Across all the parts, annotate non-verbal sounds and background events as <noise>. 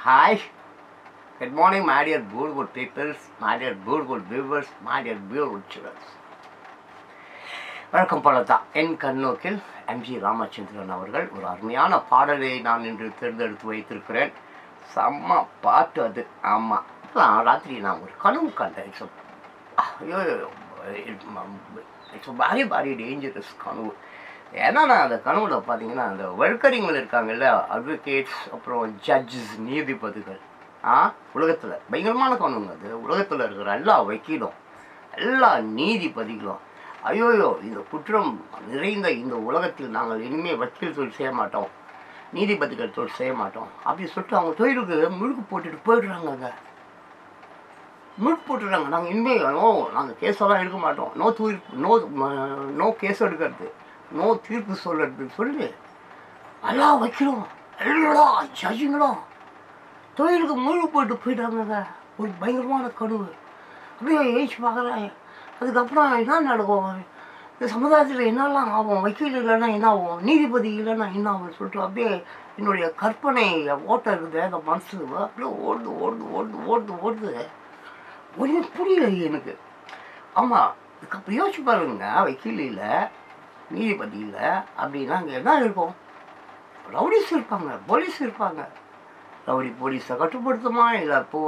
Hi Good morning my beautiful peoples peoples, my viewers beautiful viewers, my dear beautiful தான் என் கண்ணோக்கில் MG Ramachandran அவர்கள் ஒரு அருமையான பாடலை நான் இன்று தேர்ந்தெடுத்து வைத்திருக்கிறேன் செம்ம பாட்டு அது ஆமாம் நான் ராத்திரி நான் ஒரு கனவு கண்டேன் இட்ஸ் ஐயோ இட்ஸ் வெரி வெரி டேஞ்சரஸ் கனவு ஏன்னா நான் அந்த கனவுல பார்த்தீங்கன்னா அந்த வழக்கறிஞர்கள் இருக்காங்கல்ல அட்வொகேட்ஸ் அப்புறம் ஜட்ஜஸ் நீதிபதிகள். ஆ உலகத்தில். பயங்கரமான கனவுங்க அது. உலகத்தில் இருக்கிற எல்லா வக்கீலும் எல்லா நீதிபதிகளும் ஐயோயோ இந்த குற்றம் நிறைந்த இந்த உலகத்தில் நாங்கள் இனிமேல் வக்கீல் தொழில் செய்ய மாட்டோம். நீதிபதிகள் தொழில் செய்ய மாட்டோம். அப்படி சொல்லிட்டு அவங்க தொழிலுக்கு முழுக்கு போட்டுட்டு போயிடுறாங்க முழுக்கு போட்டுடுறாங்க. நாங்கள் இனிமேல் நோ நாங்கள் கேஸெல்லாம் எடுக்க மாட்டோம். நோ தீர்ப்பு நோ நோ கேஸ் எடுக்கிறது. நோ தீர்ப்பு சொல்றது சொல்லி. எல்லாம் வைக்கிறோம் எல்லாம் ஜட்ஜுங்களும் தொழிலுக்கு முழு போட்டு போயிட்டாங்க ஒரு பயங்கரமான கனவு. அப்படியே ஏச்சு பார்க்குறேன் அதுக்கப்புறம் என்ன நடக்கும்? இந்த சமுதாயத்தில் என்னெல்லாம் ஆகும்? வக்கீல் இல்லைன்னா என்ன ஆகும்? நீதிபதி இல்லைன்னா என்ன ஆகும்னு சொல்லிட்டு அப்படியே என்னுடைய கற்பனை ஓட்டம் இருக்குது. அந்த மனசு அப்படியே ஓடுது ஓடுது ஓடுது ஓடுது ஓடுது. ஒன்றும் புரியல எனக்கு. ஆமாம் இதுக்கப்புறம் யோசிச்சு பாருங்க வக்கீல் இல்லை. நீதிபதி இல்லை அப்படின்னா அங்கே என்ன இருக்கும் ரவுடிஸ் இருப்பாங்க போலீஸ் இருப்பாங்க. ரவுடி போலீஸை கட்டுப்படுத்துமா? இல்லை போ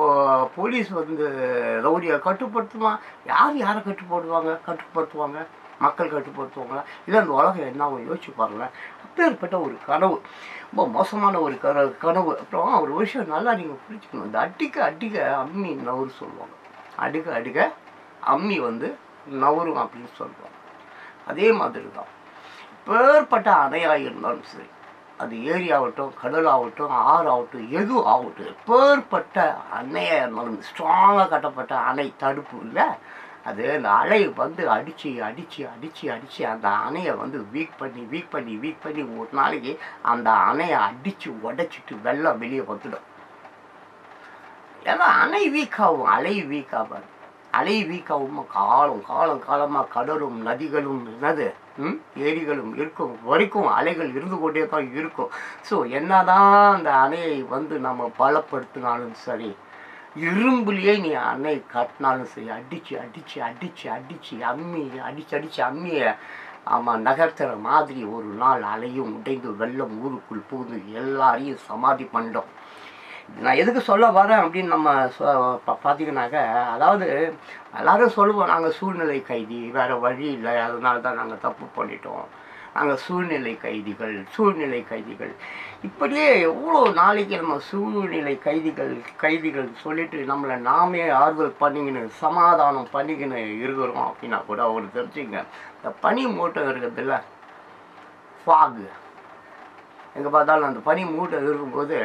போலீஸ் வந்து ரவுடியை கட்டுப்படுத்துமா? யார் யாரை கட்டுப்படுவாங்க? கட்டுப்படுத்துவாங்க? மக்கள் கட்டுப்படுத்துவாங்களா? இல்லை அந்த உலகம் என்ன ஆகும் யோசிச்சு பாருங்களேன். அப்பேற்பட்ட ஒரு கனவு. ரொம்ப மோசமான ஒரு கனவு கனவு. அப்புறம் ஒரு விஷயம் நல்லா நீங்கள் புரிஞ்சுக்கணும். இந்த அடிக்க அடிக்க அம்மி நவுறு சொல்லுவாங்க. அடிக்க அடிக்க அம்மி வந்து நவரும் அப்படின்னு சொல்லுவாங்க. அதே மாதிரி தான் பேர்பட்ட அணையாக இருந்தாலும் சரி அது ஏரி ஆகட்டும் கடல் ஆகட்டும் ஆறு ஆகட்டும் எது ஆகட்டும் பேர்பட்ட அணையாக இருந்தாலும் ஸ்ட்ராங்காக கட்டப்பட்ட அணை தடுப்பு இல்லை. அது அந்த அலை வந்து அடித்து அடித்து அடித்து அடித்து அந்த அணையை வந்து வீக் பண்ணி வீக் பண்ணி வீக் பண்ணி ஒரு நாளைக்கு அந்த அணையை அடித்து உடைச்சிட்டு வெள்ளம் வெளியே வந்துடும். ஏன்னா அணை வீக் ஆகும் அலை வீக் ஆகாது. அலை வீக்கவும் காலம் காலம் காலமாக கடலும் நதிகளும் என்னது ம் ஏரிகளும் இருக்கும். வரைக்கும் அலைகள் இருந்து கொண்டே தான் இருக்கும். ஸோ என்னதான் அந்த அணையை வந்து நம்ம பலப்படுத்தினாலும் சரி இரும்புலேயே நீ அணை கட்டினாலும் சரி அடித்து அடித்து அடித்து அடித்து அம்மி அடித்து அடித்து அம்மியை ஆமாம் நகர்த்துற மாதிரி ஒரு நாள் அலையும் உடைந்து வெள்ளம் ஊருக்குள் புகுந்து எல்லாரையும் சமாதி பண்ணிட்டோம் நான் எதுக்கு சொல்ல வரேன் அப்படின்னு நம்ம பார்த்தீங்கன்னாக்க அதாவது எல்லாரும் சொல்லுவோம் நாங்கள் சூழ்நிலை கைதி வேறு வழி இல்லை அதனால தான் நாங்கள் தப்பு பண்ணிட்டோம். நாங்கள் சூழ்நிலை கைதிகள் சூழ்நிலை கைதிகள். இப்படியே எவ்வளோ நாளைக்கு நம்ம சூழ்நிலை கைதிகள் கைதிகள் சொல்லிட்டு நம்மளை நாமே ஆறுதல் பண்ணிக்கின்னு சமாதானம் பண்ணிக்கின்னு இருக்கிறோம் அப்படின்னா கூட அவர் தெரிஞ்சுங்க இந்த பனி மூட்டம் இருக்கிறதுல ஃபாகு எங்கே பார்த்தாலும் அந்த பனி மூட்டை இருக்கும்போது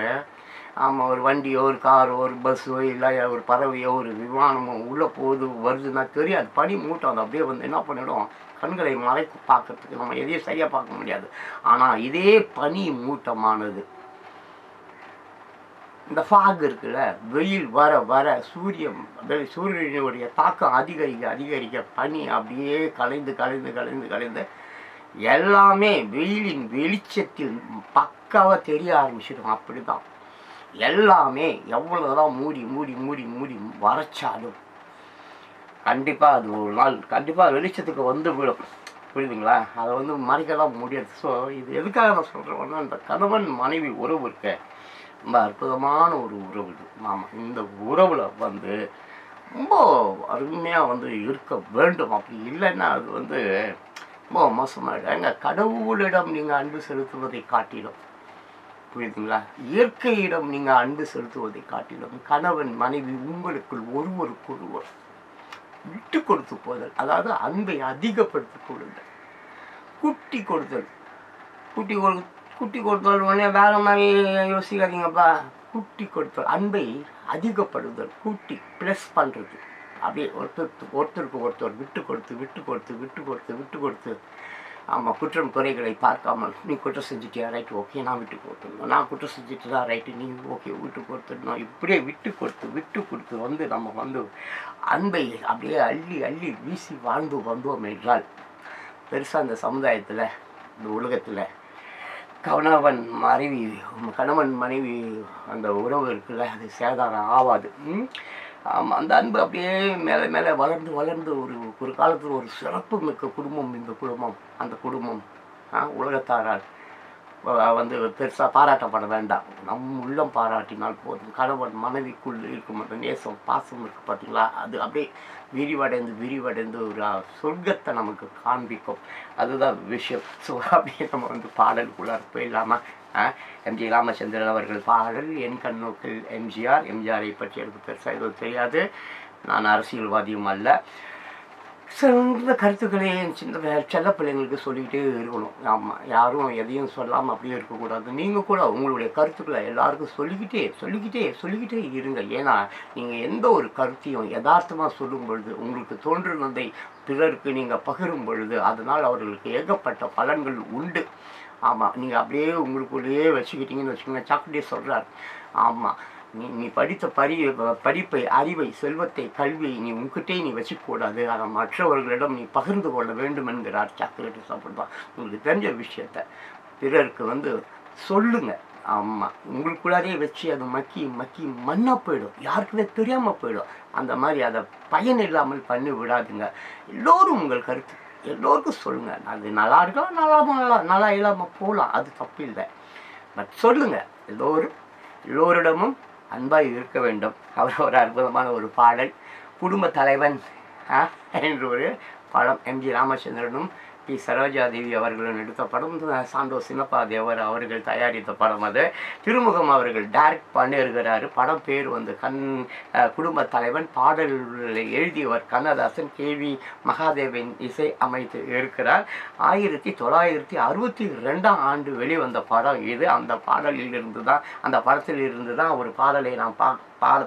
ஆமாம் ஒரு வண்டியோ ஒரு காரோ ஒரு பஸ்ஸோ இல்லை ஒரு பறவையோ ஒரு விமானமோ உள்ளே போகுது வருதுன்னா தெரியாது. பனி மூட்டம் அது அப்படியே வந்து என்ன பண்ணிடும்? கண்களை மறைத்து பார்க்கறதுக்கு. நம்ம எதையும் சரியாக பார்க்க முடியாது. ஆனால் இதே பனி மூட்டமானது. இந்த ஃபாக் இருக்குல்ல வெயில் வர வர சூரியன் சூரியனுடைய தாக்கம் அதிகரிக்க அதிகரிக்க பனி அப்படியே கலைந்து கலைந்து கலைந்து கலைந்து எல்லாமே வெயிலின் வெளிச்சத்தில் பக்காவாக தெரிய ஆரம்பிச்சிடும். அப்படி தான் எல்லாமே எவ்வளோதான் மூடி மூடி மூடி மூடி வரைச்சாலும் கண்டிப்பாக அது ஒரு நாள் கண்டிப்பாக வெளிச்சத்துக்கு வந்து விடும். புரியுதுங்களா? அதை வந்து மறைக்கலாம் முடியாது. ஸோ இது எதுக்காக நான் சொல்கிறேன்னா இந்த கணவன் மனைவி உறவு இருக்க. ரொம்ப அற்புதமான ஒரு உறவு இது. ஆமாம் இந்த உறவில் வந்து ரொம்ப அருமையாக வந்து இருக்க வேண்டும். அப்படி இல்லைன்னா அது வந்து ரொம்ப மோசமாயிடும். எங்கள் கடவுளிடம் நீங்கள் அன்பு செலுத்துவதை காட்டிடும் புரியுதுங்களா? இயற்கையிடம் நீங்கள் அன்பு செலுத்துவதை காட்டிலும் கணவன் மனைவி உங்களுக்குள் ஒருவருக்கொருவர் விட்டு கொடுத்து போதல் அதாவது அன்பை அதிகப்படுத்தி கொள்ளுதல் குட்டி கொடுத்தல். குட்டி கொடு குட்டி கொடுத்தல் உடனே வேற மாதிரி யோசிக்காதீங்கப்பா. குட்டி கொடுத்தல் அன்பை அதிகப்படுதல் கூட்டி ப்ளஸ் பண்ணுறது அப்படியே ஒருத்தருக்கு ஒருத்தருக்கு ஒருத்தர் விட்டு கொடுத்து விட்டு கொடுத்து விட்டு கொடுத்து விட்டு கொடுத்து ஆமாம் குற்றம் குறைகளை பார்க்காமல் நீ குற்றம் செஞ்சுட்டியா? ரைட்டு ஓகே நான் விட்டு கொடுத்துடணும். நான் குற்றம் செஞ்சுட்டு ரைட்டு நீ ஓகே விட்டு கொடுத்துடணும். இப்படியே விட்டு கொடுத்து விட்டு கொடுத்து வந்து நம்ம வந்து அன்பை அப்படியே அள்ளி அள்ளி வீசி வாழ்ந்து வந்தோம் என்றால் பெருசாக அந்த சமுதாயத்தில் இந்த உலகத்தில் கணவன் மனைவி கணவன் மனைவி அந்த உறவு இருக்குல்ல அது சேதாரம் ஆகாது ஆமாம் அந்த அன்பு அப்படியே மேலே மேலே வளர்ந்து வளர்ந்து ஒரு ஒரு காலத்தில் ஒரு சிறப்பு மிக்க குடும்பம் இந்த குடும்பம் அந்த குடும்பம். உலகத்தாரால். வந்து பெருசாக பாராட்டப்பட வேண்டாம். நம் உள்ளம் பாராட்டினால் போதும். கணவன் மனைவிக்குள் இருக்கும் அந்த நேசம் பாசம் இருக்குது பார்த்தீங்களா? அது அப்படியே விரிவடைந்து விரிவடைந்து ஒரு சொர்க்கத்தை நமக்கு காண்பிக்கும். அதுதான் விஷயம். ஸோ அப்படியே நம்ம வந்து பாடலுக்குள்ளார போயிடலாமா? எம்ஜி ராமச்சந்திரன் அவர்கள் பாடல் என் கண்ணோக்கில் எம்ஜிஆர் எம்ஜிஆரை பற்றி எனக்கு பெருசாக எதுவும் தெரியாது. நான் அரசியல்வாதியும் அல்ல. சிறந்த கருத்துக்களை சின்ன செல்ல பிள்ளைங்களுக்கு சொல்லிக்கிட்டே இருக்கணும். ஆமாம் யாரும் எதையும் சொல்லாமல் அப்படியே இருக்கக்கூடாது. நீங்கள் கூட உங்களுடைய கருத்துக்களை எல்லாருக்கும் சொல்லிக்கிட்டே சொல்லிக்கிட்டே சொல்லிக்கிட்டே இருங்க ஏன்னா நீங்கள் எந்த ஒரு கருத்தையும் யதார்த்தமாக சொல்லும் பொழுது உங்களுக்கு தோன்றுனதை பிறருக்கு நீங்கள் பகிரும் பொழுது அதனால் அவர்களுக்கு ஏகப்பட்ட பலன்கள் உண்டு. ஆமாம் நீங்கள் அப்படியே உங்களுக்குள்ளேயே வச்சுக்கிட்டீங்கன்னு வச்சுக்கோங்க. சாக்லேட்டே சொல்கிறார் ஆமாம் நீ நீ படித்த பரி படிப்பை அறிவை செல்வத்தை கல்வியை நீ உங்ககிட்டே நீ வச்சுக்கூடாது அதை மற்றவர்களிடம் நீ பகிர்ந்து கொள்ள வேண்டும் என்கிறார் சாக்லேட்டு சாப்பிடுவான் உங்களுக்கு தெரிஞ்ச விஷயத்த பிறருக்கு வந்து சொல்லுங்க. ஆமாம் உங்களுக்குள்ளாரே வச்சு அது மக்கி மக்கி மண்ணாக போயிடும். யாருக்குமே தெரியாமல் போயிடும். அந்த மாதிரி அதை பயன் இல்லாமல் பண்ணி விடாதுங்க எல்லோரும் உங்கள் கருத்து. எல்லோருக்கும் சொல்லுங்கள் அது நல்லா இருக்கலாம் நல்லா நல்லா நல்லா இல்லாமல் போகலாம். அது தப்பு இல்லை. பட் சொல்லுங்கள் எல்லோரும் எல்லோரிடமும் அன்பாக இருக்க வேண்டும். அவர் ஒரு அற்புதமான ஒரு பாடல். குடும்ப தலைவன் ஆ, என்று ஒரு படம் எம் ஜி ராமச்சந்திரனும் பி. சரோஜாதேவி அவர்களும் எடுத்த படம் சாந்தோ சின்னப்பா தேவர் அவர்கள் தயாரித்த படம் அது. திருமுகம் அவர்கள் டைரக்ட் பண்ணியிருக்கிறார். படம் பேர் வந்து கண் குடும்ப தலைவன். பாடல்களை எழுதியவர் கண்ணதாசன். கேவி மகாதேவன் இசை அமைத்து இருக்கிறார். ஆயிரத்தி தொள்ளாயிரத்தி அறுபத்தி ரெண்டாம் ஆண்டு வெளிவந்த படம் இது. அந்த பாடலில் இருந்து தான் அந்த படத்தில் இருந்து தான் ஒரு பாடலை நாம் பா பாட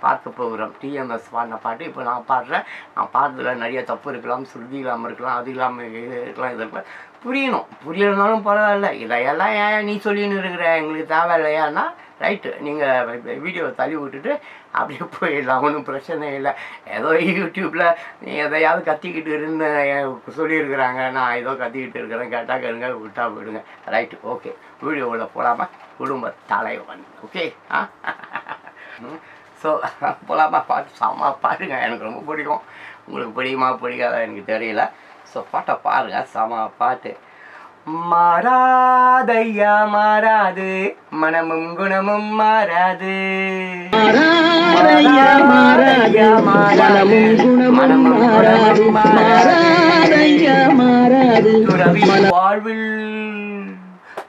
பார்க்க போகிறோம். டிஎம்எஸ் பாடின பாட்டு. இப்போ நான் பாடுறேன். நான் பாடுறதுல நிறைய தப்பு இருக்கலாம் சுருதி இல்லாமல் இருக்கலாம் அது இல்லாமல் இது இருக்கலாம் இது இருக்கலாம். புரியணும். புரியலனாலும் பரவாயில்ல. இதையெல்லாம் ஏன் நீ சொல்லின்னு இருக்கிற? எங்களுக்கு தேவையில்லையான்னா ரைட்டு நீங்கள் வீடியோவை தள்ளி விட்டுட்டு அப்படியே போயிடலாம். ஒன்றும் பிரச்சனை இல்லை. ஏதோ யூடியூப்பில் நீ எதையாவது கத்திக்கிட்டு இருந்து சொல்லியிருக்கிறாங்க. நான் ஏதோ கத்திக்கிட்டு இருக்கிறேன். கேட்டால் கேளுங்க விட்டா போயிடுங்க ரைட்டு ஓகே வீடியோவில் போகலாமா குடும்ப தலைவன். ஓகே ஆ? ஸோ போகலாமா பாட்டு சாமா பாருங்க எனக்கு ரொம்ப பிடிக்கும். உங்களுக்கு பிடிக்குமா பிடிக்காதா எனக்கு தெரியல. ஸோ பாட்டை பாருங்க. சாமா பாட்டு. மாறாதையா மாறாது. மனமும் குணமும் மாறாது. வாழ்வில்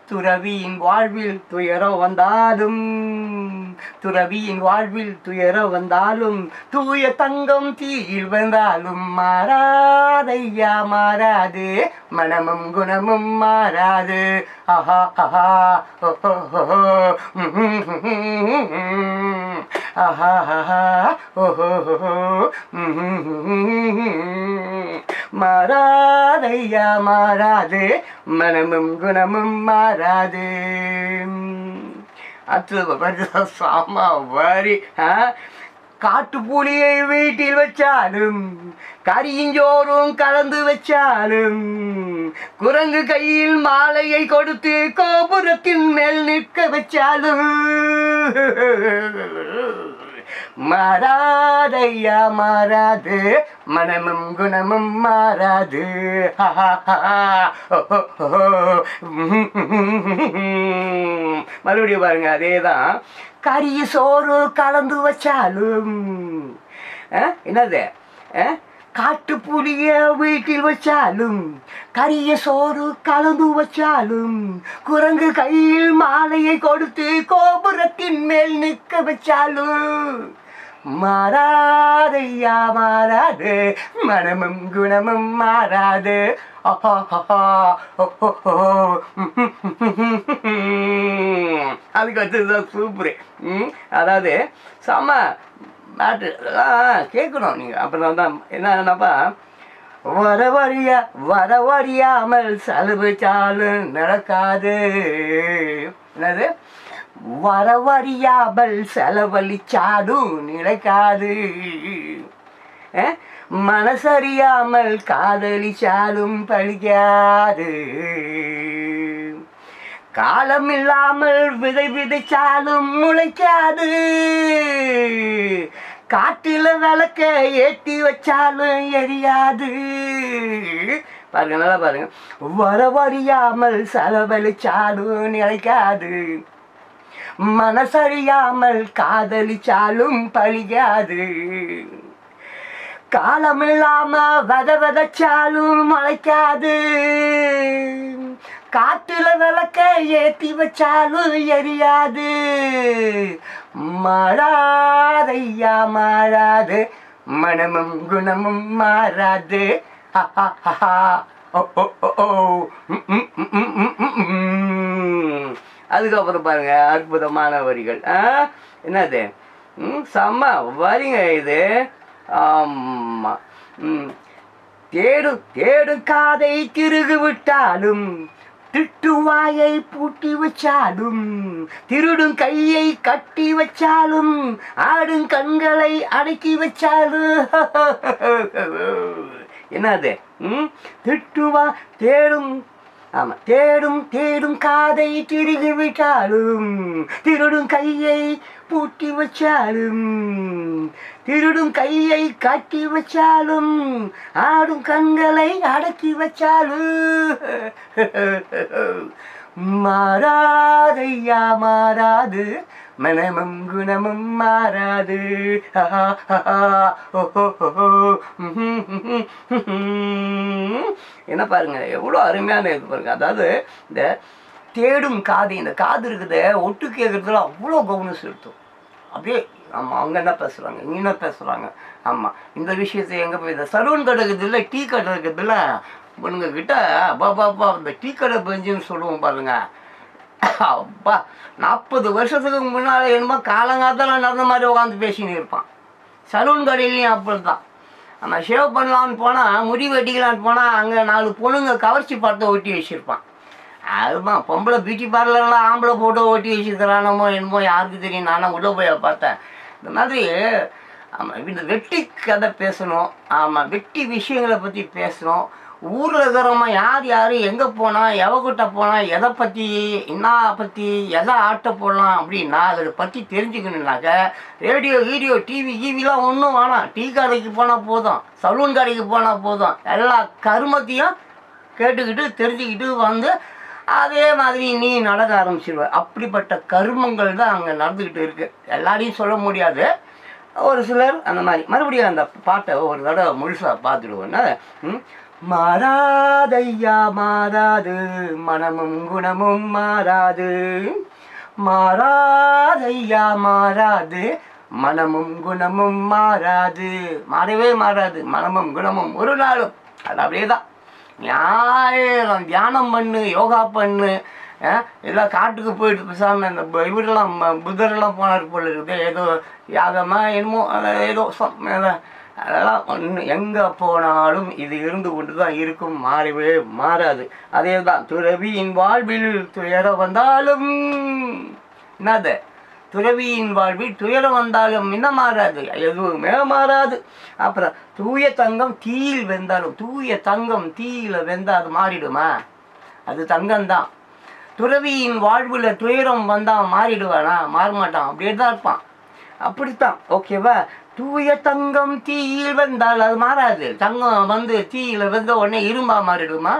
துறவியின் வாழ்வில் துயரம் வந்தாலும் துறவியின் வாழ்வில் துயரம் வந்தாலும் தூய தங்கம் தீயில் வந்தாலும் மாறாதையா மாறாது. மனமும் குணமும் மாறாது. ஆஹா ஆஹா ஓஹோ ஆஹா ஆஹா ஓஹோ மாறாதையா மாறாது. மனமும் குணமும் மாறாது. அடுத்தது சாமா வரி ஆ? வீட்டில் வச்சாலும் கரிஞ்சோறும் கலந்து வச்சாலும் குரங்கு கையில் மாலையை கொடுத்து கோபுரத்தின் மேல் நிற்க வச்சாலும். மாறாதையா மாறாது. மனமும் குணமும் மாறாது. மறுபடியும் பாருங்க அதே தான் கரிய சோறு கலந்து வச்சாலும் என்னது? அஹ், காட்டு புளிய வீட்டில் வச்சாலும் கரிய சோறு கலந்து வச்சாலும் குரங்கு கையில் மாலையை கொடுத்து கோபுரத்தின் மேல் நிற்க வச்சாலும் மாறாதையா மாறாது மனமும் குணமும் மாறாது. <laughs> அதுக்கு அடுத்ததுதான் சூப்பரு அதாவது செம பாட்டு. அதெல்லாம் கேட்கணும் நீங்கள் அப்புறம் தான் என்னன்னாப்பா வரவறியா வரவறியாமல் செலவிச்சாலும் நடக்காது. என்னது? வரவறியாமல் செலவழிச்சாடும் நிலைக்காது. மனசறியாமல் காதலிச்சாலும் பழிக்காது. காலம் இல்லாமல் விதை விதைச்சாலும் முளைக்காது. காட்டில விளக்க ஏற்றி வச்சாலும் எரியாது. பாருங்க நல்லா பாருங்க. வரவறியாமல் செலவழிச்சாலும் நிலைக்காது. மனசறியாமல் காதலிச்சாலும் பழியாது காலமில்லாம வித வதச்சாலும் முளைக்காது. காத்துல விளக்க ஏத்தி வச்சாலும் எரியாது. மாறாதையா மாறாது. மனமும் குணமும் மாறாது. ஓ ஓ அதுக்கப்புறம் பாருங்க அற்புதமான வரிகள். ஆ என்னது? செம்ம வரிங்க இது. ஆமா. தேடும் தேடும் காதை திருகு விட்டாலும் திட்டும் வாயை பூட்டி வச்சாலும் திருடும் கையை கட்டி வச்சாலும் ஆடும் கண்களை அடக்கி வச்சாலும். என்னது? ம்? திட்டுவா தேடும் ஆமா தேடும் தேடும் காதை திருகி விட்டாலும் திருடும் கையை பூட்டி வச்சாலும் திருடும் கையை கட்டி வச்சாலும் ஆடும் கண்களை அடக்கி வச்சாலும். மாறாதையா மாறாது. மனமும் குணமும் மாறாது. என்ன பாருங்க எவ்வளோ அருமையான இது பாருங்க. அதாவது இந்த தேடும் காது இந்த காது இருக்குது ஒட்டு கேட்குறதுல அவ்வளோ கவனம் செலுத்தும். அப்படியே ஆமாம் அவங்க என்ன பேசுகிறாங்க இங்கே என்ன பேசுகிறாங்க ஆமாம் இந்த விஷயத்தை எங்கே போய் இந்த சலூன் கடை இருக்குதுல்ல டீ கடை இருக்குதுல்ல இவனுங்க கிட்ட அப்பா பாப்பா இந்த டீ கடை பெஞ்சுன்னு சொல்லுவோம் பாருங்க. அப்பா நாற்பது வருஷத்துக்கு முன்னால் என்னமோ காலங்காத்தால நடந்த மாதிரி உட்காந்து பேசின்னு இருப்பான். சலூன் கடையிலையும் அப்படி தான் நம்ம ஷேவ் பண்ணலான்னு போனால் முடி வெட்டிக்கலான்னு போனால் அங்கே நாலு பொண்ணுங்க கவர்ச்சி படத்தை ஒட்டி வச்சுருப்பான். அதுதான் பொம்பளை பியூட்டி பார்லர்லாம் ஆம்பளை ஃபோட்டோ ஓட்டி வச்சுருக்கிறானமோ என்னமோ யாருக்கு தெரியும்? நானும் உள்ளே போய் பார்த்தேன். இந்த மாதிரி ஆமாம் இந்த வெட்டி கதை பேசணும். ஆமாம் வெட்டி விஷயங்களை பற்றி பேசணும். ஊரில் இருக்கிறவங்க யார் யார் எங்கே போனால் எவகிட்ட போனால் எதை பற்றி என்ன பற்றி எதை ஆட்ட போடலாம் அப்படின்னா அதை பற்றி தெரிஞ்சுக்கணுன்னாக்க ரேடியோ வீடியோ டிவி கீவிலாம் ஒன்றும் வேணாம். டீ கடைக்கு போனால் போதும். சலூன் கடைக்கு போனால் போதும். எல்லா கருமத்தையும் கேட்டுக்கிட்டு தெரிஞ்சுக்கிட்டு வந்து அதே மாதிரி நீ நடக்க ஆரம்பிச்சிருவ. அப்படிப்பட்ட கருமங்கள் தான் அங்கே நடந்துக்கிட்டு இருக்கு. எல்லாரையும் சொல்ல முடியாது. ஒரு சிலர் அந்த மாதிரி. மறுபடியும் அந்த பாட்டை ஒரு தடவை முழுசாக பார்த்துடுவோன்னா மாறாதையா மாறாது. மனமும் குணமும் மாறாது. மாறாதையா மாறாது. மனமும் குணமும் மாறாது. மாறவே மாறாது. மனமும் குணமும் ஒரு நாளும். அது அப்படியே தான். ஞாயிறம் தியானம் பண்ணு யோகா பண்ணு எல்லாம் காட்டுக்கு போயிட்டு பேசாமல் இந்த இவரெல்லாம் ம- புத்தரெல்லாம் போனார் போல இருக்குது. ஏதோ யாகமாக என்னமோ ஏதோ சம் அதெல்லாம் ஒன்று எங்கே போனாலும் இது இருந்து கொண்டு தான் இருக்கும். மாறவே மாறாது. அதே தான் துறவியின் வாழ்வில் துயரம் வந்தாலும் என்னது? துறவியின் வாழ்வில் துயரம் வந்தாலும் என்ன மாறாது? எதுவுமே மாறாது. அப்புறம் தூய தங்கம் தீயில் வெந்தாலும் தூய தங்கம் தீயில வெந்தால் அது மாறிடுமா? அது தங்கம்தான். துறவியின் வாழ்வில் துயரம் வந்தால் மாறிடுவானா? மாற மாட்டான் அப்படியே தான் இருப்பான். அப்படித்தான். ஓகேவா தூய தங்கம் தீயில் வெந்தால் அது மாறாது. தங்கம் வந்து தீயில வெந்த உடனே இரும்பா மாறிடுமா?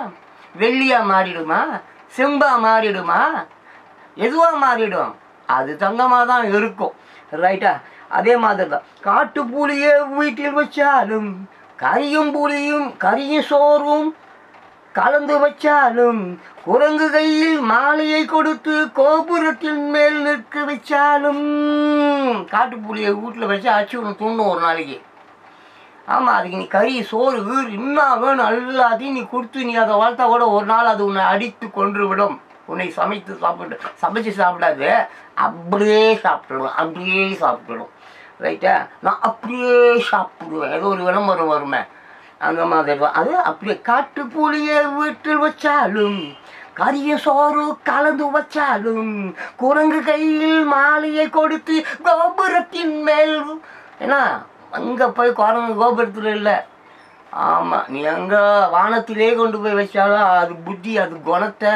வெள்ளியா மாறிடுமா? செம்பா மாறிடுமா? எதுவா மாறிடும்? அது தங்கமாக தான் இருக்கும். ரைட்டா அதே மாதிரி தான் காட்டு புளியை வீட்டில் வச்சாலும் கரியும் புளியும் கரியும் சோறும் கலந்து வச்சாலும் குரங்கு கையில் மாலையை கொடுத்து கோபுரத்தின் மேல் நிற்க வச்சாலும் காட்டுப்புலியை வீட்டில் வச்சு அச்சு ஒன்று தூண்டும் ஒரு நாளைக்கு. ஆமாம் அதுக்கு நீ கறி சோறு இன்னும் வேணும் எல்லாத்தையும் நீ கொடுத்து நீ அதை வளர்த்தா கூட ஒரு நாள் அது உன்னை அடித்து கொன்று விடும் உன்னை சமைத்து சாப்பிட்டு சமைச்சு சாப்பிடாது அப்படியே சாப்பிடணும் அப்படியே சாப்பிடணும். ரைட்டா நான் அப்படியே சாப்பிடுவேன். ஏதோ ஒரு விளம்பரம் வருமே அந்த மாதிரி. அது அப்படியே காட்டு புளியை வீட்டில் வச்சாலும் கரிய சோறு கலந்து வச்சாலும் குரங்கு கையில் மாலையை கொடுத்து கோபுரத்தின் மேல் ஏன்னா அங்கே போய் குரங்கு கோபுரத்தில் இல்லை. ஆமாம் நீ எங்கே வானத்திலே கொண்டு போய் வச்சாலும் அது புத்தி அது குணத்தை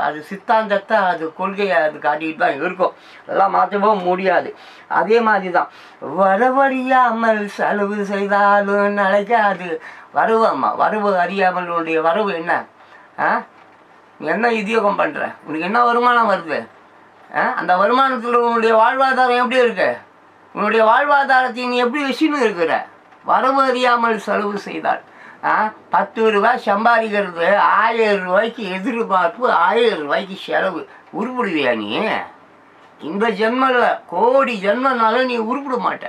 அது சித்தாந்தத்தை அது கொள்கையை அது காட்டிக்கிட்டு தான் இருக்கும். அதெல்லாம் மாற்றவும் முடியாது. அதே மாதிரி தான் வரவறியாமல் செலவு செய்தாலும் நிலைக்காது. வரவு அம்மா வரவு அறியாமல் உன்னுடைய வரவு என்ன? ஆ? நீ என்ன இதியோகம் பண்ணுற உனக்கு என்ன வருமானம் வருது? ஆ? அந்த வருமானத்தில் உன்னுடைய வாழ்வாதாரம் எப்படி இருக்கு? உன்னுடைய வாழ்வாதாரத்தை நீ எப்படி வச்சுன்னு இருக்கிற? வரவு அறியாமல் செலவு செய்தால் ஆ பத்து ரூபாய் சம்பாதிக்கிறது ஆயிரம் ரூபாய்க்கு எதிர்பார்ப்பு ஆயிரம் ரூபாய்க்கு செலவு. உருப்பிடுவியா நீ? இந்த ஜென்மல்ல கோடி ஜென்மனாலும் நீ உருப்பிட மாட்ட.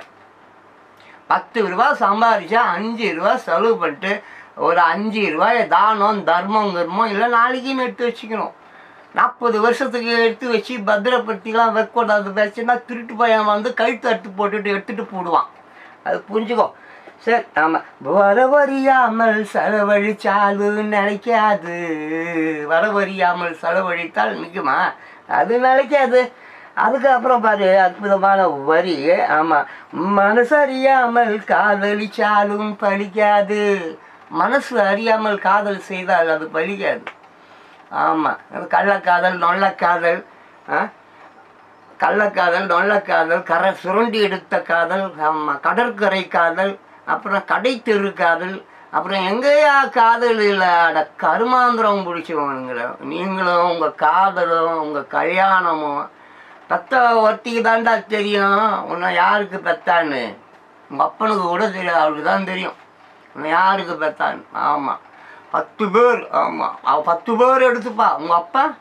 பத்து ரூபா சம்பாதிச்சா அஞ்சு ரூபா செலவு பண்ணிட்டு ஒரு அஞ்சு ரூபாய் தானம் தர்மம் கர்மம் இல்லை நாளைக்குன்னு எடுத்து வச்சுக்கணும். நாற்பது வருஷத்துக்கு எடுத்து வச்சு பத்திரப்படுத்திலாம் வைக்கூடாது வச்சுன்னா திருட்டு பையன் வந்து கழுத்து அறுத்து போட்டுட்டு எடுத்துட்டு போடுவான். அது புரிஞ்சுக்கோ. சரி ஆமாம் வரவறியாமல் செலவழிச்சாலும் நினைக்காது. வரவறியாமல் செலவழித்தால் நிற்குமா அது நினைக்காது. அதுக்கப்புறம் பாரு அற்புதமான வரி. ஆமாம் மனசறியாமல் காதலிச்சாலும் பலிக்காது மனசு அறியாமல் காதல் செய்தால் அது பலிக்காது ஆமாம் கள்ளக்காதல் நொள்ளக்காதல் ஆ? கள்ளக்காதல் நொள்ளக்காதல் கரை சுரண்டி எடுத்த காதல் ஆமாம் கடற்கரை காதல் அப்புறம் கடை தெரு காதல் அப்புறம் எங்கேயா காதலில் அட கருமாந்திரம் பிடிச்சவனுங்கள நீங்களும் உங்கள் காதலும் உங்கள் கல்யாணமும் பெத்த ஒருத்திக்கு தாண்டா தெரியும். உன்னை யாருக்கு பெத்தான்னு? உங்கள் அப்பனுக்கு கூட தெரியாது அவளுக்கு தான் தெரியும். உன்னை யாருக்கு பெத்தான்னு? ஆமாம் பத்து பேர் ஆமாம் அவள் பத்து பேர் எடுத்துப்பா. உங்கள் அப்பா?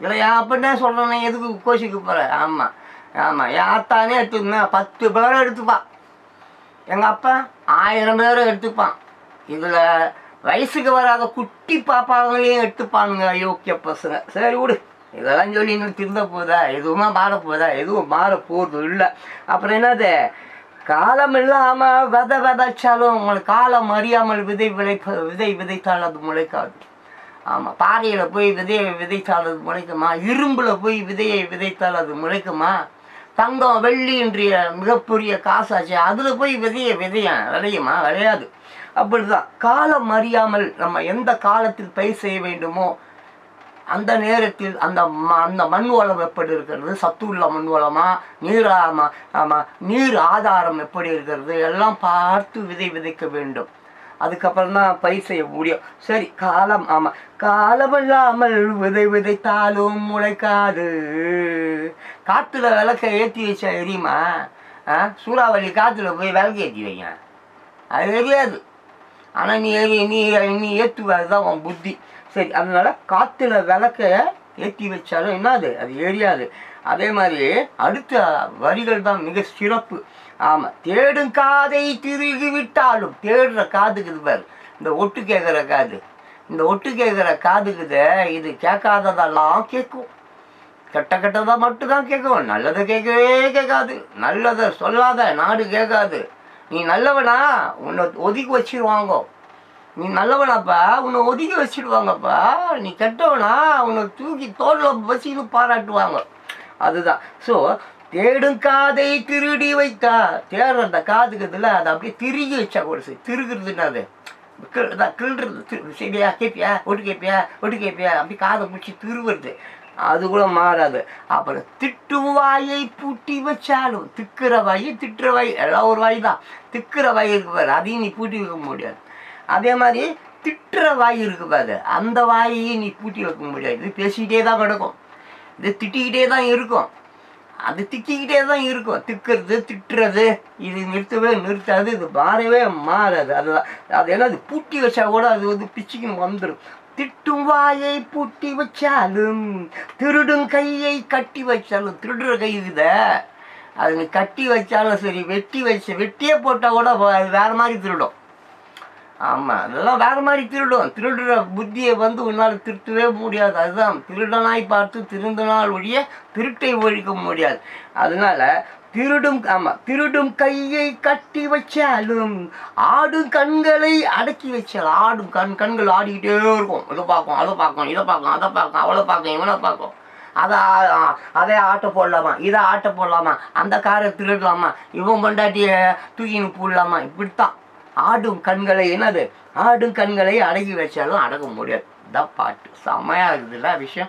இல்லை என் அப்பன்னே சொல்கிறேன் எதுக்கு கோச்சிக்க போகிற ஆமாம் ஆமாம் என் தானே எடுத்துக்கங்க பத்து பேர் எடுத்துப்பா. எங்கள் அப்பா ஆயிரம் பேரை எடுத்துப்பான். இதில் வயசுக்கு வராத குட்டி பாப்பாங்களையும் எடுத்துப்பானுங்க யோக்கிய பசங்க. சரி விடு. இதெல்லாம் சொல்லி இன்னும் திருந்த போதா? எதுவுமா மாற போதா? எதுவும் மாற போகிறது இல்லை. அப்புறம் என்னது? காலம் இல்லாமல் விதை விதைச்சாலும் உங்களுக்கு காலம் அறியாமல் விதை விளைப்ப விதை விதைத்தால் அது முளைக்காது. ஆமாம் பாறையில் போய் விதையை விதைத்தால் அது முளைக்குமா? இரும்பில் போய் விதையை விதைத்தால் அது முளைக்குமா? தங்கம் வெள்ளி இன்றைய மிகப்பெரிய காசாச்சு. அதில் போய் விதைய விதைய? விளையுமா விளையாது. அப்படிதான். காலம் அறியாமல் நம்ம எந்த காலத்தில் பயிர் செய்ய வேண்டுமோ அந்த நேரத்தில் அந்த ம அந்த மண் வளம் எப்படி இருக்கிறது? சத்துள்ள மண் வளமா நீர் ஆமா ஆமாம் நீர் ஆதாரம் எப்படி இருக்கிறது? எல்லாம் பார்த்து விதை விதைக்க வேண்டும். அதுக்கப்புறம் தான் பயிர் செய்ய முடியும். சரி காலம் ஆமாம் காலம் இல்லாமல் விதை விதைத்தாலும் முளைக்காது. காற்றுல விளக்க ஏற்றி வச்சா எரியுமா? சூறாவளி காற்றுல போய் விளக்கு ஏற்றி வைங்க. அது எரியாது ஆனால் நீ எரி நீ நீ ஏற்றுவாரு தான் உன் புத்தி. சரி அதனால காற்றுல விளக்க ஏற்றி வச்சாலும் என்னது? அது எரியாது. அதே மாதிரி அடுத்த வரிகள் தான் மிக சிறப்பு. ஆமாம் தேடும் காதை திருகி விட்டாலும் தேடுற காதுக்குது பாரு. இந்த ஒட்டு கேட்குற காது. இந்த ஒட்டு கேட்குற காதுக்குது இது கேட்காததெல்லாம் கேட்கும் கெட்ட கெட்டதாக மட்டும்தான் கேட்கும் நல்லதை கேட்கவே கேட்காது. நல்லதை சொல்லாத நாடு கேட்காது. நீ நல்லவனா? உன்னை ஒதுக்கி வச்சிருவாங்க. நீ நல்லவனாப்பா? உன்னை ஒதுக்கி வச்சிடுவாங்கப்பா நீ கெட்டவனா? உன்னை தூக்கி தோளில் வச்சுன்னு பாராட்டுவாங்க. அதுதான். ஸோ தேடும் காதை திருடி வைத்தா தேடுற அந்த காதுக்கு இதில் அதை அப்படியே திருகி வச்சா கூட சரி. அது. கிள் கிள்றது. சரியா? கேட்பியா ஒட்டு கேட்பியா ஒட்டு கேட்பியா அப்படி காதை பிடிச்சி திருவுறது. அது கூட மாறாது. அப்புறம் திட்டும் வாயை பூட்டி வச்சாலும் திக்கிற வாய் திட்டுற வாய் எல்லாம் ஒரு வாய் தான். திக்கிற வாய் இருக்கு பாரு அதையும் நீ பூட்டி வைக்க முடியாது. அதே மாதிரி திட்டுற வாய் இருக்கு பாரு அந்த வாயையும் நீ பூட்டி வைக்க முடியாது. இது பேசிக்கிட்டே தான் கிடக்கும். இது திட்டிக்கிட்டே தான் இருக்கும். அது திக்கிக்கிட்டே தான் இருக்கும். திக்கிறது திட்டுறது இது நிறுத்தவே நிறுத்தாது இது மாறவே மாறாது. அதுதான் அது என்னது பூட்டி வச்சா கூட அது வந்து பிச்சுக்கு வந்துடும் திட்டும் வாயை பூட்டி வச்சாலும் திருடும் கையை கட்டி வச்சாலும் திருடுற கை இத அது கட்டி வச்சாலும் சரி வெட்டி வச்சு வெட்டியே போட்டால் கூட அது மாதிரி திருடும். ஆமாம் அதெல்லாம் வேறு மாதிரி திருடும். திருடுற புத்தியை வந்து உன்னால் திருத்தவே முடியாது. அதுதான் திருடனாய் பார்த்து திருந்தனால் ஒழிய திருட்டை ஒழிக்க முடியாது. அதனால திருடும் ஆமாம் திருடும் கையை கட்டி வச்சாலும் ஆடும் கண்களை அடக்கி வச்சாலும் ஆடும் கண் கண்கள் ஆடிக்கிட்டே இருக்கும். இதை பார்க்கும் அதை பார்க்கும் இதை பார்க்கும் அதை பார்க்கும் அவளை பார்க்கும் இவனை பார்க்கும். அதை ஆ- அதை ஆட்டோ போடலாமா? இதை ஆட்டை போடலாமா? அந்த காரை திருடலாமா? இவன் பொண்டாட்டியை தூக்கின்னு போடலாமா? இப்படித்தான். ஆடும் கண்களை என்னது? ஆடும் கண்களை அடகி வச்சாலும் அடக முடியாது. தான் பாட்டு செம்மையா இருக்குதுல்ல விஷயம்.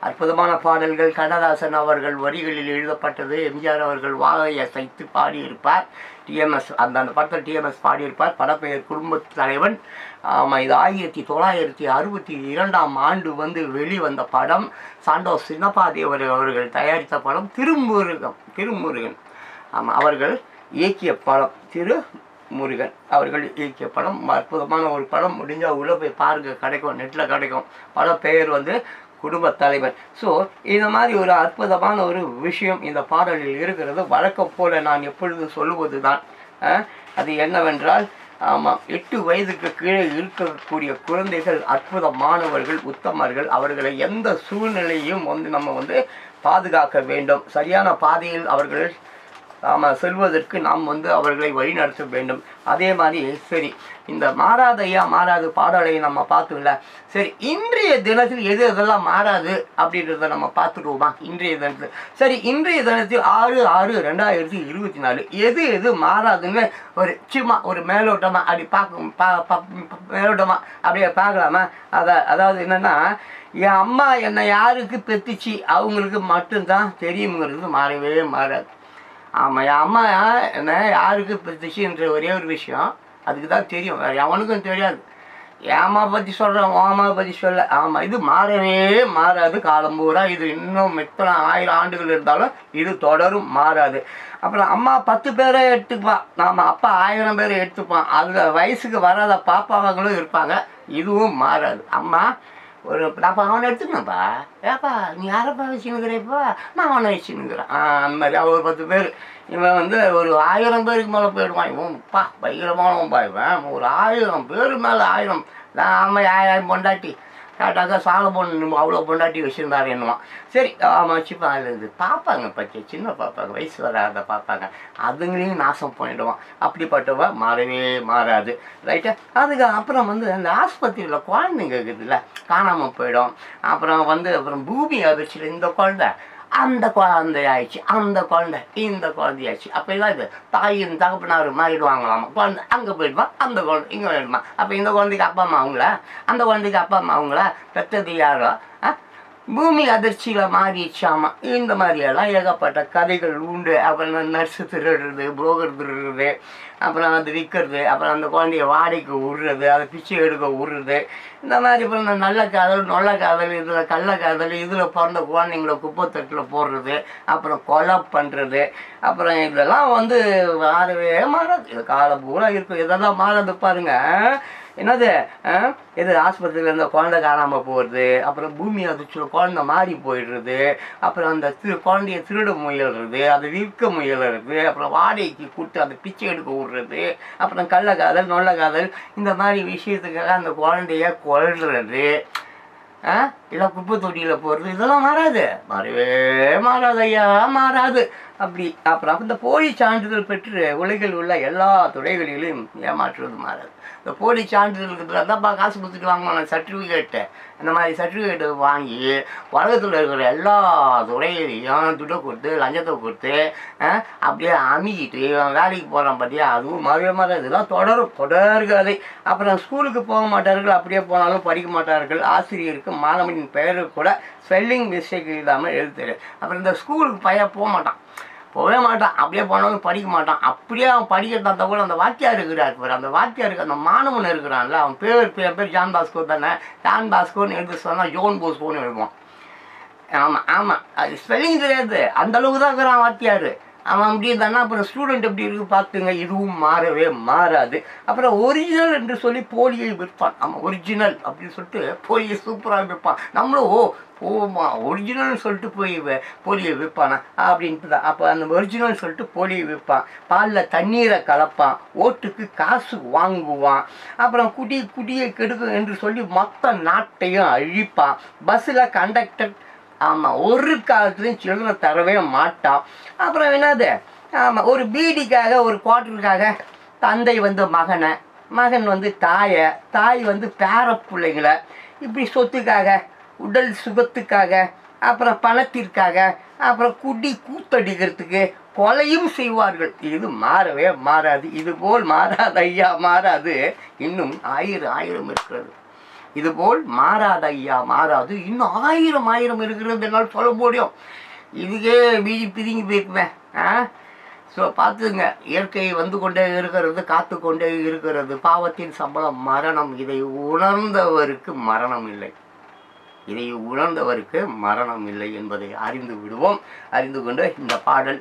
அற்புதமான பாடல்கள். கண்ணதாசன் அவர்கள் வரிகளில் எழுதப்பட்டது. எம்ஜிஆர் அவர்கள் வாகையை அசைத்து பாடியிருப்பார். டிஎம்எஸ் அந்த அந்த படத்தில் டிஎம்எஸ் பாடியிருப்பார். படப்பெயர் குடும்பத் தலைவன். ஆமாம் இது ஆயிரத்தி தொள்ளாயிரத்தி அறுபத்தி இரண்டாம் ஆண்டு வந்து வெளிவந்த படம். சாண்டோஸ் சின்னப்பாதேவர் அவர்கள் தயாரித்த படம். திருமுருகம் திருமுருகன். ஆமாம் அவர்கள் இயக்கிய படம். திரு முருகன். அவர்கள் இயக்கிய படம் அற்புதமான ஒரு படம். முடிஞ்சால் உள்ள போய் பாருங்க கிடைக்கும் நெட்டில் கிடைக்கும். படம் பெயர் வந்து குடும்ப தலைவர். ஸோ இந்த மாதிரி ஒரு அற்புதமான ஒரு விஷயம் இந்த பாடலில் இருக்கிறது. வழக்கம் போல நான் எப்பொழுதும் சொல்லுவது தான் அது என்னவென்றால் ஆமாம் எட்டு வயதுக்கு கீழே இருக்கக்கூடிய குழந்தைகள் அற்புதமானவர்கள் உத்தமர்கள் அவர்களை எந்த சூழ்நிலையும் வந்து நம்ம வந்து பாதுகாக்க வேண்டும். சரியான பாதையில் அவர்கள் நாம் செல்வதற்கு நாம் வந்து அவர்களை வழிநடத்த வேண்டும். அதே மாதிரி சரி இந்த மாறாதையா மாறாது பாடலையை நம்ம பார்த்தோம்ல. சரி இன்றைய தினத்தில் எது எதெல்லாம் மாறாது அப்படின்றத நம்ம பார்த்துருவோமா இன்றைய தினத்தில். சரி இன்றைய தினத்தில் ஆறு ஆறு ரெண்டாயிரத்தி இருபத்தி நாலு. எது எது மாறாதுன்னு ஒரு சும்மா ஒரு மேலோட்டமாக அப்படி பார்க்க பா மேலோட்டமாக அப்படியே பார்க்கலாமா? அதை அதாவது என்னென்னா என் அம்மா என்னை யாருக்கு பெத்துச்சு அவங்களுக்கு மட்டும்தான் தெரியுங்கிறது மாறவே மாறாது. ஆமாம் என் அம்மா என்ன யாருக்கு பெற்றுச்சுன்ற ஒரே ஒரு விஷயம். அதுக்கு தான் தெரியும். வேறு எவனுக்கும் தெரியாது. என் அம்மா பற்றி சொல்கிறேன் உன் பற்றி சொல்ல. ஆமாம் இது மாறவே மாறாது. காலம் பூரா இது இன்னும் எத்தனை ஆயிரம் ஆண்டுகள் இருந்தாலும் இது தொடரும் மாறாது. அப்புறம் அம்மா பத்து பேரை எடுத்துப்பான் நாம் அப்பா ஆயிரம் பேரை எடுத்துப்பான் அதில் வயசுக்கு வராத பாப்பாவங்களும் இருப்பாங்க. இதுவும் மாறாது. அம்மா ஒரு அப்போ அவனை எடுத்துக்கணும்ப்பா. ஏப்பா நீ யாரப்பா வச்சுன்னுக்கிறேப்பா நான் அவனை வச்சுன்னுக்கிறேன். அந்த மாதிரி அவன் ஒரு பத்து பேர். இவன் வந்து ஒரு ஆயிரம் பேருக்கு மேலே போயிடுவான். இவன்ப்பா பயங்கரமானவன்பா இவன் ஒரு ஆயிரம் பேர் மேலே ஆயிரம். நான் ஆமாம் ஆயிரம் பொண்டாட்டி. கேட்டாக்கா சாலமோன் அவ்வளோ பொண்டாட்டி வச்சுருந்தாரு என்னவான் சரி ஆமாம் வச்சுப்பான் அதில் இது பார்ப்பாங்க பச்சை சின்ன பார்ப்பாங்க வயசு வராத பார்ப்பாங்க அதுங்களையும் நாசம் பண்ணிடுவான். அப்படிப்பட்டவ மாறவே மாறாது. ரைட்டா அதுக்கு அப்புறம் வந்து அந்த ஆஸ்பத்திரியில் குழந்தைங்க இருக்குதுல்ல காணாமல் போயிடும். அப்புறம் வந்து அப்புறம் பூமி அதிர்ச்சியில் இந்த குழந்தை. அந்த குழந்தை ஆயிடுச்சு அந்த குழந்தை இந்த குழந்தையாச்சு அப்போ எல்லாம் இது தாயும் தகப்பனாரும் மாறிடுவாங்களாமா? குழந்தை அங்கே போயிடுவான் அந்த குழந்தை இங்கே போயிடுமா? அப்போ இந்த குழந்தைக்கு அப்பா அம்மா அவங்களா? அந்த குழந்தைக்கு அப்பா அம்மா அவங்களா? பெற்றது யாரோ? பூமி அதிர்ச்சியில் மாறிடுச்சாமா? இந்த மாதிரியெல்லாம் ஏகப்பட்ட கதைகள் உண்டு. அப்புறம் நர்ஸு திருடுறது புரோகர் திருடுறது அப்புறம் அது விற்கிறது அப்புறம் அந்த குழந்தைய வாடகைக்கு விடுறது அதை பிச்சை எடுக்க விடுறது இந்த மாதிரி இப்போ இந்த நல்ல காதல் நொல்ல காதல் இதில் கள்ள காதல் இதில் பிறந்த குழந்தைங்கள குப்பைத்தட்டில் போடுறது அப்புறம் கொலை பண்ணுறது அப்புறம் இதெல்லாம் வந்து மாறவே மாறாது காலம் பூரா இருக்கும் இதெல்லாம் மாறாது பாருங்க. என்னது இது ஆஸ்பத்திரியில் இருந்த குழந்தை காணாமல் போகிறது அப்புறம் பூமி அதிர்ச்சியில் குழந்தை மாறி போயிடுறது அப்புறம் அந்த திரு குழந்தைய திருட முயல்றது அதை விற்க முயலுறது அப்புறம் வாடகைக்கு கூட்டு அதை பிச்சை எடுக்க விடுறது அப்புறம் கள்ளக்காதல் நொல்லக்காதல் இந்த மாதிரி விஷயத்துக்காக அந்த குழந்தைய கொள்றது ஆ? இல்லை குப்பை தொட்டியில் போடுறது இதெல்லாம் மாறாது. மாறவே மாறாது ஐயா மாறாது. அப்படி அப்புறம் இந்த போலி சான்றிதழ் பெற்று உலகில் உள்ள எல்லா துறைகளிலும் ஏமாற்றுவது மாறாது. இந்த போலி சான்றிதழ் தான்ப்பா காசு கொடுத்துட்டு வாங்கணும் சர்டிஃபிகேட்டு இந்த மாதிரி சர்டிஃபிகேட்டு வாங்கி உலகத்தில் இருக்கிற எல்லா துறையிலையும் துட்டை கொடுத்து லஞ்சத்தை கொடுத்து அப்படியே அமுகிட்டு வேலைக்கு போகிறான் பார்த்தியா அதுவும் மாறவே மாறாது இதெல்லாம் தொடரும். தொடர்கதை அப்புறம் ஸ்கூலுக்கு போக மாட்டார்கள். அப்படியே போனாலும் படிக்க மாட்டார்கள். ஆசிரியருக்கு மாணவனின் பெயருக்கு கூட ஸ்பெல்லிங் மிஸ்டேக் இல்லாமல் எழுத அப்புறம் இந்த ஸ்கூலுக்கு பையன் போக மாட்டான். போகவே மாட்டான் அப்படியே போனாலும் படிக்க மாட்டான். அப்படியே அவன் படிக்கிறதா இருந்தா கூட அந்த வாத்தியார் இருக்கிறார் பாரு. அந்த வாத்தியாருக்கு அந்த மாணவன் இருக்கிறான்ல அவன் பேர் பேர் பேர் ஜான் பாஸ்கோ தானே. ஜான் பாஸ்கோன்னு எழுத சொன்னால் ஜோன் போஸ்கோன்னு எழுதுவான். ஆமாம் ஆமாம் அது ஸ்பெல்லிங் தெரியாது. அந்த அளவுக்கு தான் இருக்கிறான் வாத்தியார். அவன் அப்படி இருந்தானா அப்புறம் ஸ்டூடெண்ட் எப்படி இருக்கு பார்த்துங்க. இதுவும் மாறவே மாறாது. அப்புறம் ஒரிஜினல் என்று சொல்லி போலியை விற்பான். ஆமாம் ஒரிஜினல் அப்படின்னு சொல்லிட்டு போலியை சூப்பராக விற்பான். நம்மளும் ஓ போமா ஒரிஜினல்னு சொல்லிட்டு போய் போலியை விற்பானா? அப்படின்ட்டு தான். அப்போ அந்த ஒரிஜினல் சொல்லிட்டு போலியை விற்பான். பாலில் தண்ணீரை கலப்பான். ஓட்டுக்கு காசு வாங்குவான். அப்புறம் குடி குடியை கெடுக்கும் என்று சொல்லி மொத்த நாட்டையும் அழிப்பான். பஸ்ஸில் கண்டக்டர் ஆமாம் ஒரு காலத்துலையும் சில்லறை தரவே மாட்டான். அப்புறம் என்னது? ஆமாம் ஒரு பீடிக்காக ஒரு குவார்ட்டருக்காக தந்தை வந்து மகனை மகன் வந்து தாயை தாய் வந்து பேர பிள்ளைங்களை இப்படி சொத்துக்காக உடல் சுகத்துக்காக அப்புறம் பணத்திற்காக அப்புறம் குடி கூத்தடிக்கிறதுக்கு கொலையும் செய்வார்கள். இது மாறவே மாறாது. இது போல் மாறாது ஐயா மாறாது. இன்னும் ஆயிரம் ஆயிரம் இருக்கிறது. இது போல் மாறாது. ஐயா மாறாது இன்னும் ஆயிரம் ஆயிரம் இருக்கிறது என்னால் சொல்ல முடியும். இதுக்கே மீதி பிதுங்கி போயிருக்குவேன் ஆ? ஸோ பார்த்துங்க இயற்கை வந்து கொண்டே இருக்கிறது காத்து கொண்டே இருக்கிறது. பாவத்தின் சம்பளம் மரணம். இதை உணர்ந்தவருக்கு மரணம் இல்லை. இதை உணர்ந்தவருக்கு மரணம் இல்லை என்பதை அறிந்து விடுவோம். அறிந்து கொண்டு இந்த பாடல்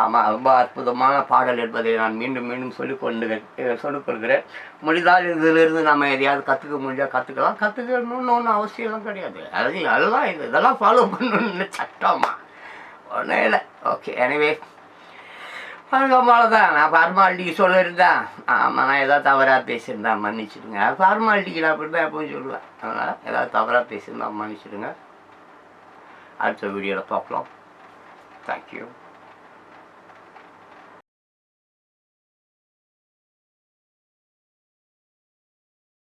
ஆமாம் ரொம்ப அற்புதமான பாடல் என்பதை நான் மீண்டும் மீண்டும் சொல்லிக்கொண்டு சொல்லிக்கொள்கிறேன் முடிந்தால் இதிலிருந்து நம்ம எதையாவது கற்றுக்க முடிஞ்சால் கற்றுக்கலாம் கற்றுக்கணும்னு ஒன்றும் அவசியம்லாம் கிடையாது. அது அதெல்லாம் இது இதெல்லாம் ஃபாலோ பண்ணணும்னு சட்டமா. ஒன்றும் இல்லை. ஓகே எனவே அதுக்கப்புறம் தான் நான் ஃபார்மாலிட்டிக்கு சொல்லியிருந்தேன். ஆமாம் நான் ஏதாவது தவறாக பேசியிருந்தேன் மன்னிச்சிடுங்க. ஃபார்மாலிட்டிக்கு நான் அப்படி தான் எப்பவும் சொல்லுவேன். அதனால் ஏதாவது தவறாக பேசியிருந்தா மன்னிச்சிடுங்க. அடுத்த வீடியோவில் பார்க்கலாம். தேங்க்யூ